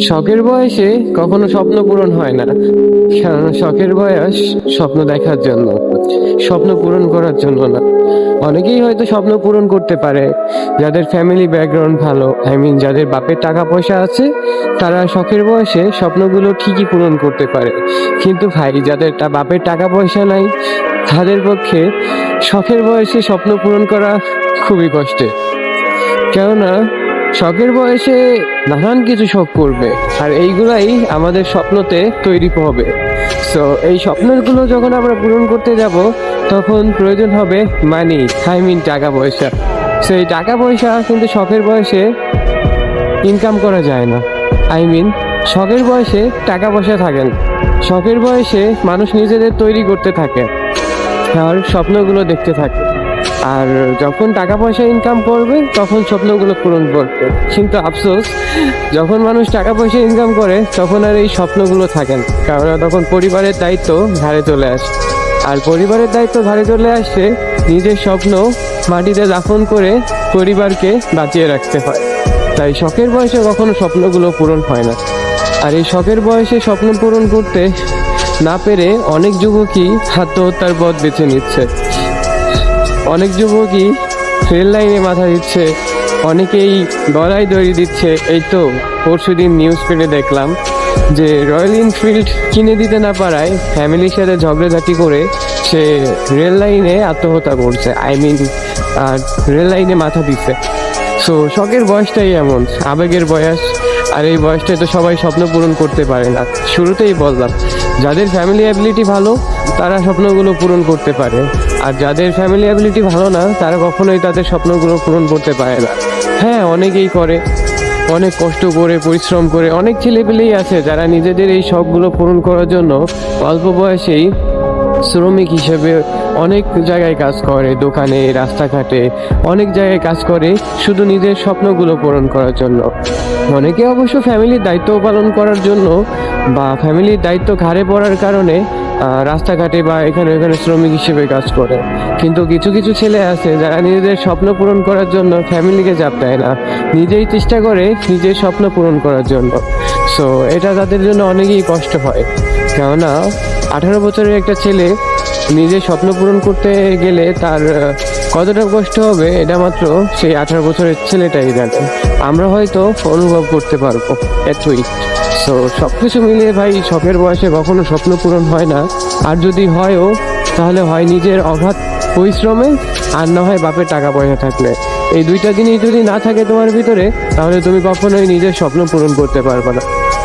শখের বয়সে কখনো স্বপ্ন পূরণ হয় না। শখের বয়স স্বপ্ন দেখার জন্য, স্বপ্ন পূরণ করার জন্য না। অনেকেই হয়তো স্বপ্ন পূরণ করতে পারে। যাদের ফ্যামিলি ব্যাকগ্রাউন্ড ভালো আই মিন যাদের বাপের টাকা পয়সা আছে, তারা শখের বয়সে স্বপ্নগুলো ঠিকই পূরণ করতে পারে। কিন্তু ভাই, যাদের বাপের টাকা পয়সা নাই, তাদের পক্ষে শখের বয়সে স্বপ্ন পূরণ করা খুবই কষ্টের। কেননা শখের বয়সে নানান কিছু শখ করবে আর এইগুলাই আমাদের স্বপ্নতে তৈরি হবে। সো এই স্বপ্নগুলো যখন আমরা পূরণ করতে যাব, তখন প্রয়োজন হবে মানি আই মিন টাকা পয়সা। সো এই টাকা পয়সা কিন্তু শখের বয়সে ইনকাম করা যায় না। আই মিন শখের বয়সে টাকা পয়সা থাকেন শখের বয়সে মানুষ নিজেদের তৈরি করতে থাকে, আর স্বপ্নগুলো দেখতে থাকে। আর যখন টাকা পয়সা ইনকাম করবে, তখন স্বপ্নগুলো পূরণ করবে। কিন্তু আফসোস, যখন মানুষ টাকা পয়সা ইনকাম করে, তখন আর এই স্বপ্নগুলো থাকেন কারণ তখন পরিবারের দায়িত্ব ঘাড়ে চলে আসে। আর পরিবারের দায়িত্ব ঘাড়ে চলে আসছে নিজের স্বপ্ন মাটিতে দাফন করে পরিবারকে বাঁচিয়ে রাখতে হয়। তাই শখের বয়সে কখনো স্বপ্নগুলো পূরণ হয় না। আর এই শখের বয়সে স্বপ্ন পূরণ করতে না পেরে অনেক যুবকই আত্মহত্যার পথ বেছে নিচ্ছে। অনেক যুবকই রেল লাইনে মাথা দিচ্ছে, অনেকেই গলায় দড়ি দিচ্ছে। এই তো পরশু দিন নিউজ পেলে দেখলাম যে রয়্যাল এনফিল্ড কিনে দিতে না পারায় ফ্যামিলির সাথে ঝগড়াঝাটি করে সে রেল লাইনে আত্মহত্যা করছে। আই মিন রেল লাইনে মাথা দিচ্ছে। সো শখের বয়সটাই এমন, আবেগের বয়স, আর এই বয়সটায় তো সবাই স্বপ্ন পূরণ করতে পারে না। শুরুতেই বললাম, যাদের ফ্যামিলি অ্যাবিলিটি ভালো, তারা স্বপ্নগুলো পূরণ করতে পারে। আর যাদের ফ্যামিলি অ্যাবিলিটি ভালো না, তারা কখনোই তাদের স্বপ্নগুলো পূরণ করতে পারে না। হ্যাঁ অনেকেই করে। অনেক কষ্ট করে, পরিশ্রম করে, অনেক ছেলেপেলেই আছে যারা নিজেদের এই শখগুলো পূরণ করার জন্য অল্প বয়সেই শ্রমিক হিসেবে অনেক জায়গায় কাজ করে, দোকানে, রাস্তাঘাটে, অনেক জায়গায় কাজ করে শুধু নিজের স্বপ্নগুলো পূরণ করার জন্য। অনেকে অবশ্য ফ্যামিলির দায়িত্ব পালন করার জন্য বা ফ্যামিলির দায়িত্ব ঘাড়ে পড়ার কারণে রাস্তাঘাটে বা এখানে ওখানে শ্রমিক হিসেবে কাজ করে। কিন্তু কিছু কিছু ছেলে আছে যারা নিজেদের স্বপ্ন পূরণ করার জন্য ফ্যামিলিকে চাপ দেয় না। নিজেই চেষ্টা করে নিজের স্বপ্ন পূরণ করার জন্য। সো এটা তাদের জন্য অনেকেই কষ্ট হয়। কেননা, আঠারো বছরের একটা ছেলে নিজের স্বপ্ন পূরণ করতে গেলে তার কতটা কষ্ট হবে এটা মাত্র সেই আঠারো বছরের ছেলেটাই জানে। আমরা হয়তো অনুভব করতে পারব এতই তো সব কিছু মিলিয়ে ভাই, শখের বয়সে কখনো স্বপ্ন পূরণ হয় না। আর যদি হয়ও, তাহলে হয় নিজের অগাধ পরিশ্রমে, আর না হয় বাপের টাকা পয়সা থাকলে। এই দুইটা জিনিস যদি না থাকে তোমার ভিতরে, তাহলে তুমি কখনোই নিজের স্বপ্ন পূরণ করতে পারবে না।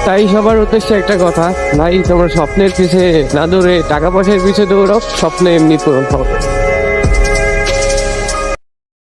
তাই সবার উদ্দেশ্যে একটা কথা, ভাই, তোমার স্বপ্নের পিছে না দৌড়ে টাকা পয়সার পিছে দৌড়াও, স্বপ্ন এমনি পূরণ হবে।